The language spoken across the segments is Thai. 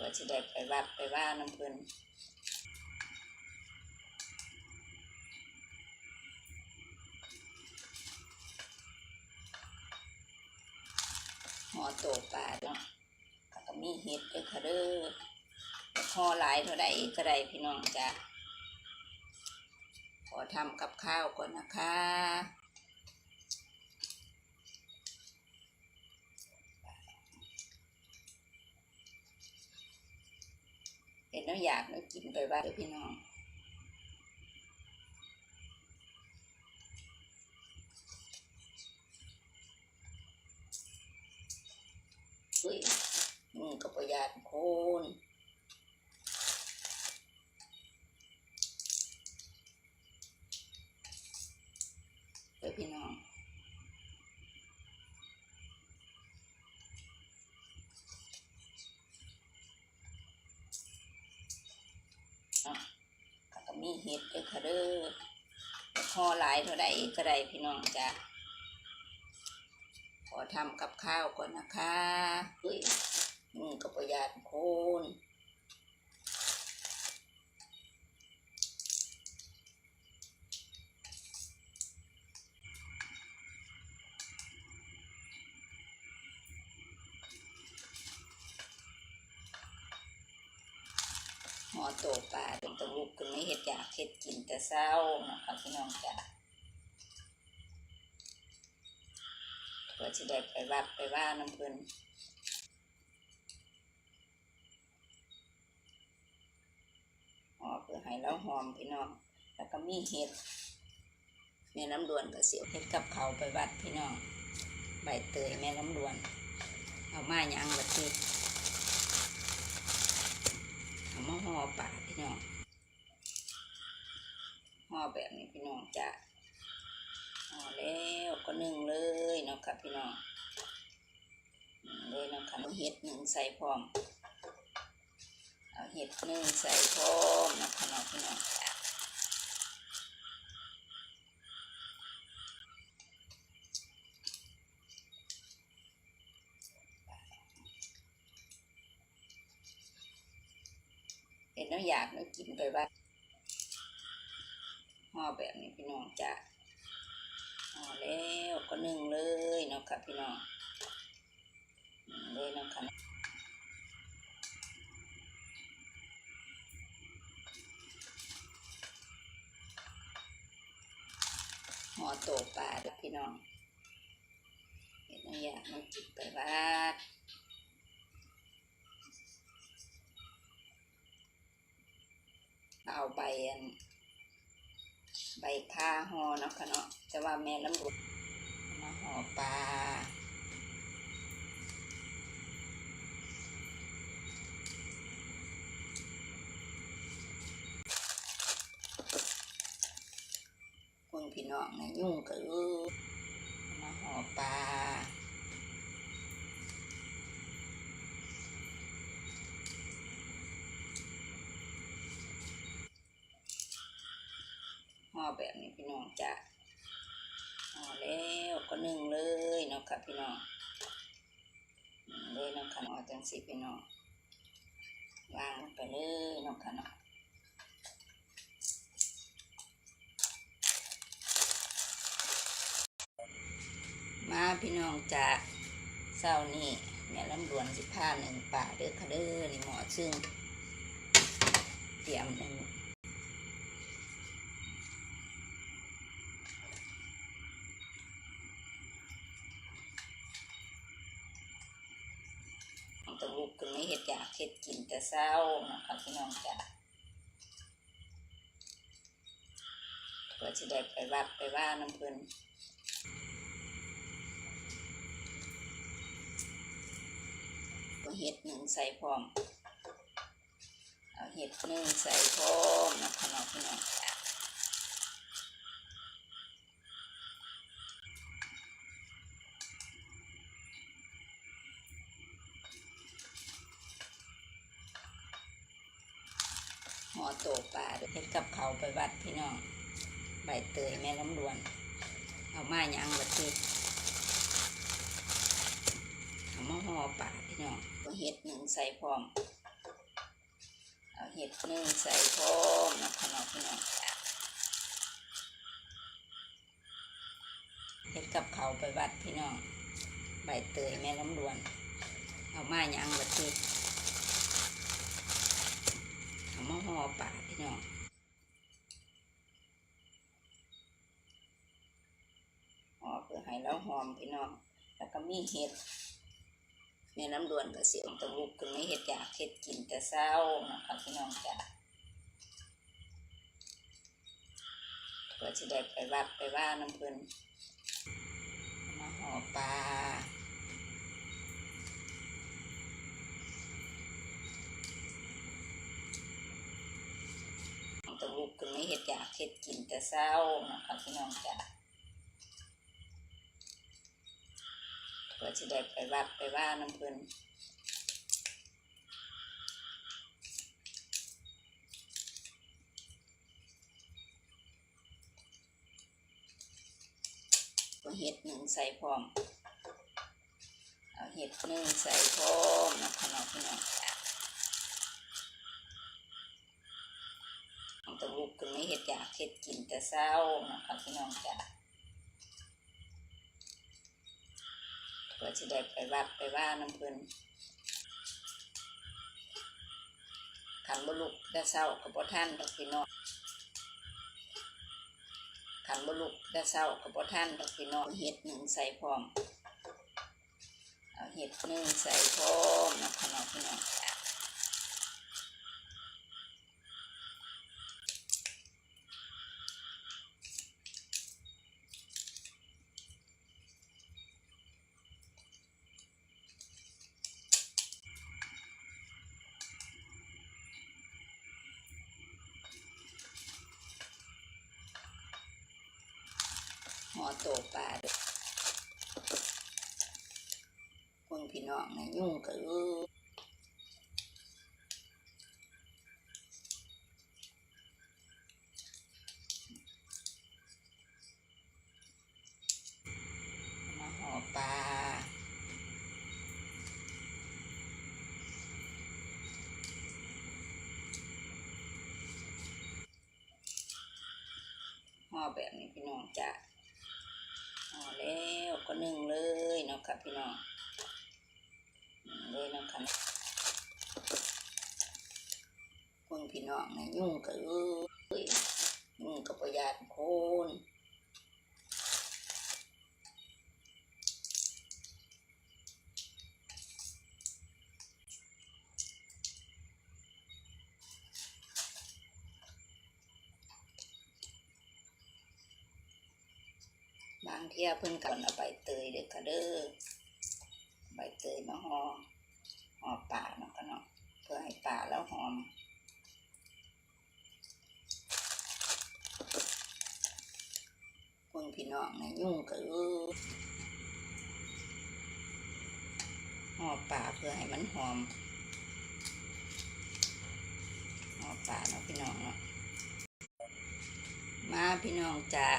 ว่าสิได้ไปวัดไปว่าน้ำเพิ่นหอโตปลาเนาะก็มีเห็ดด้วยค่ะเด้อแต่ห่อหลายเท่าใดก็ได้พี่น้องจ้ะขอทำกับข้าวก่อนนะคะ เห็นน้ำยากแล้วกินไปว่าเด้อพี่น้อง อุ้ยมึงก็ประหยัดโคนเด้อพี่น้อง อะแล้วก็มี เห็ดด้อค่ะเด้อแต่ห่อหลายเท่าใดก็ได้พี่น้องจ้ะขอทำกับข้าวก่อนนะคะอุ้ยนี่ก็ประหยัดโคน หอโตปลาเป็นตะลุกขึ้นไม่เห็ดอยากเห็ดกินแต่เศร้านะคะพี่น้องจ้ะเพื่อจะได้ไปวัดไปว่าน้ำเพิ่นหอเพื่อให้เราหอมพี่น้อง แล้วก็มีเห็ดแม่น้ำดวนก็เสียวเห็ดกับเขาไปวัดพี่น้อง ใบเตยแม่น้ำดวน เอามาหยังละทีเอา มาห่อปลาพี่น้องห่อแบบนี้พี่น้องจะห่อแล้วก็นึ่งเลยเนาะค่ะพี่น้องเลยเนาะค่ะเอาเห็ดหนึ่งใส่พร้อมเอาเห็ดหนึ่งใส่พร้อมเนาะค่ะเนาะพี่น้องจ้ะเห็ น้อยากแล้วกินไปบ้าห่อแบบนี้พี่น้องจ้ะห่อแล้วก็นึ่งเลยเนาะค่ะพี่น้องนึ่งเลยเนาะค่ะหอโตปลาเด้อพี่น้องเห็นอยากมันจิบไปบ้านเอาใบอันใบคาหอเนาะค่ะเนาะจะว่าแม่ลำบุมาห่อปลาคนพี่น้องนะยุ่งก็เห่อแบบนี้พี่น้องจะห่อแล้วก็นึ่งเลยเนาะค่ะพี่น้องนึ่งเลยเนาะค่ะเอาจังสีพี่น้องวางลงไปเลยเนาะค่ะเนาะมาพี่น้องจากเศร้านี่แม่ลำดวนสิผ้าหนึ่งป่าเด้อค่ะเด้อนี่หมอซึ่งเตรียม กขึ้นไม่เห็ดอยากเห็ดกินแต่เศร้านะคะพี่น้องจ้ะเพื่อจะได้ไปวัดไปว่าน้ำเพิ่นเอาเห็ดหนึ่งใส่พร้อม เอาเห็ดหนึ่งใส่พร้อมนะคะน้องพี่น้อง อโตปลาเห็ดกับเขาไปวัดพี่น้อง ใบเตยแม่น้ำดวน เอามาหยังละทีเอามาห่อปลาพี่น้องเอาเห็ดหนึ่งใส่พร้อม เอาเห็ดหนึ่งใส่พร้อมนะคะน้องพี่น้องจ้ะเห็ดกับเขาไปวัดพี่น้อง ใบเตยแม่น้ำดวน เอามาหยังบัดนี้ อมาห่อป่าพี่น้องห่อเพื่อให้เราหอมพี่น้อง แล้วก็มีเห็ดแม่น้ำดวนก็เสียงตะลุกขึ้นไม่เห็ดอยากเห็ดกินแต่เศร้านะคะพี่น้องจ้ะเพื่อจะได้ไปวัดไปว่าน้ำเพลินมาหอปลา ตะลุกขึ้นไม่เห็ดอยากเห็ดกินแต่เศร้านะคะพี่น้องจ้ะเพื่อจะได้ไปวัดไปว่าน้ำเพลินเห็ดหนึ่งใส่พร้อม เอาเห็ดหนึ่งใส่พร้อมนะคะน้องพี่น้องจ้ะลุกขึ้นไม่ เห็ดอยากเห็ดกินแต่เศร้านะคะพี่น้องจ้ะเพื่อจะได้ไปวัดไปว่าน้ำเพลินขันบุลุกได้เศร้ากับพ่ท่านดอกพี่น้องขันบุลุกได้เศร้ากับพ่ท่านดอกพี่น้องเห็ดหนึ่งใส่พร้อมเอาเห็ดหนึ่งใส่พร้อมนะคะน้องพี่น้อง โตปลาด้วยคนพี่น้องนะยุ่งกับลูกมาห่อปลาห่อแบบนี้พี่น้องจะ แล้วก็หนึ่งเลยเนาะค่ะพี่น้องนึ่งเลยเนาะคะคนพี่น้องนะยุ่งกับเลยยุ่งกับประหยัดคน เที่ยเพิ่นกันเอาใบเตยเด็กค่ะเด้อใบเตยมาห่อห่อป่าเนาะค่ะเนาะเพื่อให้ป่าแล้วหอมคนพี่น้องนะยุ่งกับลูกห่อป่าเพื่อให้มันหอมห่อป่าเนาะพี่น้องเนาะมาพี่น้องจาก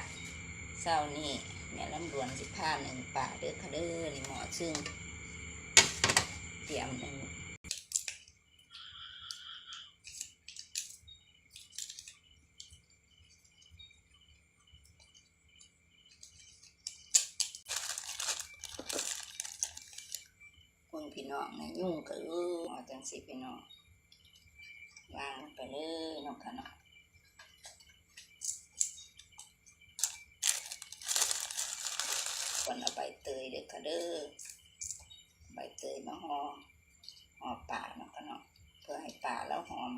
เศร้านี่ แม่ลำดวนสิผ้าหนึ่งป่าเด้อค่ะเด้อนี่หมอซึ่งเตรียมหนึ่งคนพี่น้องนะยุ่งกับลูกหมอจังสิพี่น้องวางไปเลยนาะค่ะเนาะ คน เอาใบเตยเด็กกระเด้อใบเตยมาห่อห่อป่าเนาะก็เนาะเพื่อให้ป่าแล้วหอม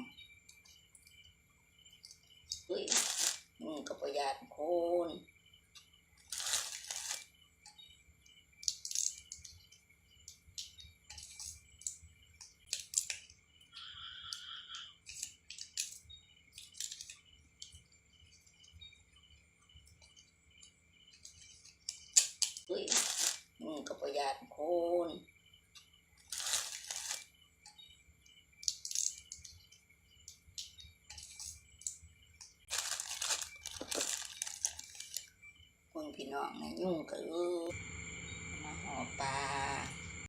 อุ้ยมึงกับประหยัดโคน เฮ้ยมึงกับประหยัดโคนคนพี่น้องนะยุ่งกับลูกมาห่อปลา